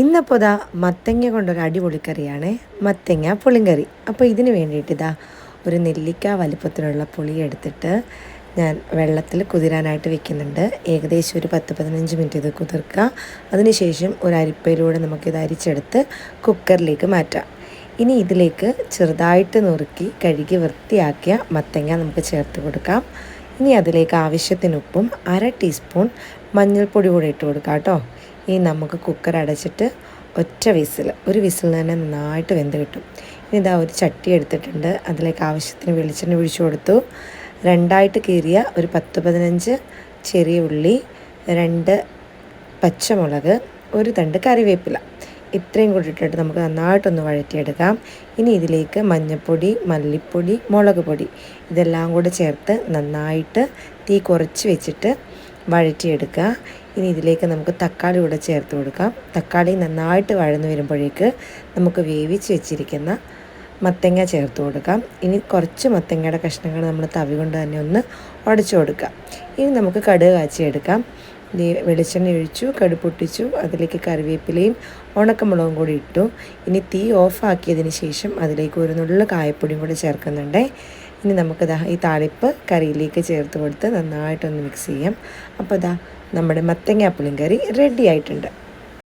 ഇന്നപ്പോൾ ഇതാ മത്തങ്ങ കൊണ്ടൊരു അടിപൊളി കറിയാണ് മത്തങ്ങ പുളിങ്കറി. അപ്പോൾ ഇതിന് വേണ്ടിയിട്ട് ഇതാ ഒരു നെല്ലിക്ക വലിപ്പത്തിലുള്ള പുളി എടുത്തിട്ട് ഞാൻ വെള്ളത്തിൽ കുതിരാനായിട്ട് വെക്കുന്നുണ്ട്. ഏകദേശം ഒരു പത്ത് പതിനഞ്ച് മിനിറ്റ് ഇത് കുതിർക്കുക അതിനുശേഷം ഒരു അരിപ്പയിലൂടെ നമുക്കിത് അരിച്ചെടുത്ത് കുക്കറിലേക്ക് മാറ്റാം. ഇനി ഇതിലേക്ക് ചെറുതായിട്ട് നുറുക്കി കഴുകി വൃത്തിയാക്കിയ മത്തങ്ങ നമുക്ക് ചേർത്ത് കൊടുക്കാം. ഇനി അതിലേക്ക് ആവശ്യത്തിന് ഉപ്പും അര ടീസ്പൂൺ മഞ്ഞൾപ്പൊടി കൂടെ ഇട്ട് കൊടുക്കാം കേട്ടോ. ഇനി നമുക്ക് കുക്കർ അടച്ചിട്ട് ഒറ്റ വിസിൽ ഒരു വിസിൽ തന്നെ നന്നായിട്ട് വെന്ത് കിട്ടും. ഇനി ഇതാ ഒരു ചട്ടി എടുത്തിട്ടുണ്ട്. അതിലേക്ക് ആവശ്യത്തിന് വെളിച്ചെണ്ണ ഒഴിച്ചു കൊടുത്തു. രണ്ടായിട്ട് കീറിയ ഒരു പത്ത് പതിനഞ്ച് ചെറിയ ഉള്ളി രണ്ട് പച്ചമുളക് ഒരു തണ്ട് കറിവേപ്പില. ഇത്രയും കൂടി ഇട്ടിട്ട് നമുക്ക് നന്നായിട്ടൊന്ന് വഴറ്റിയെടുക്കാം. ഇനി ഇതിലേക്ക് മഞ്ഞൾപ്പൊടി മല്ലിപ്പൊടി മുളക് പൊടി ഇതെല്ലാം കൂടെ ചേർത്ത് നന്നായിട്ട് തീ കുറച്ച് വെച്ചിട്ട് വഴറ്റിയെടുക്കുക. ഇനി ഇതിലേക്ക് നമുക്ക് തക്കാളി കൂടെ ചേർത്ത് കൊടുക്കാം. തക്കാളി നന്നായിട്ട് വഴന്നു വരുമ്പോഴേക്ക് നമുക്ക് വേവിച്ച് വെച്ചിരിക്കുന്ന മത്തങ്ങ ചേർത്ത് കൊടുക്കാം. ഇനി കുറച്ച് മത്തങ്ങയുടെ കഷ്ണങ്ങൾ നമ്മൾ തവി കൊണ്ട് തന്നെ ഒന്ന് ഉടച്ചു കൊടുക്കാം ഇനി നമുക്ക് കടുക് കാച്ചിയെടുക്കാം. വെളിച്ചെണ്ണ ഒഴിച്ചു കടുക് പൊട്ടിച്ചു അതിലേക്ക് കറിവേപ്പിലയും ഉണക്കമുളകും കൂടി ഇട്ടു. ഇനി തീ ഓഫാക്കിയതിന് ശേഷം അതിലേക്ക് ഒരു നുള്ള കായപ്പൊടിയും കൂടി ചേർക്കുന്നുണ്ട്. ഇനി നമുക്ക് ദാ ഈ താളിപ്പ് കറിയിലേക്ക് ചേർത്ത് കൊടുത്ത് നന്നായിട്ടൊന്ന് മിക്സ് ചെയ്യാം. അപ്പോൾ ദാ നമ്മുടെ മത്തങ്ങ പുളിങ്കറി റെഡി ആയിട്ടുണ്ട്.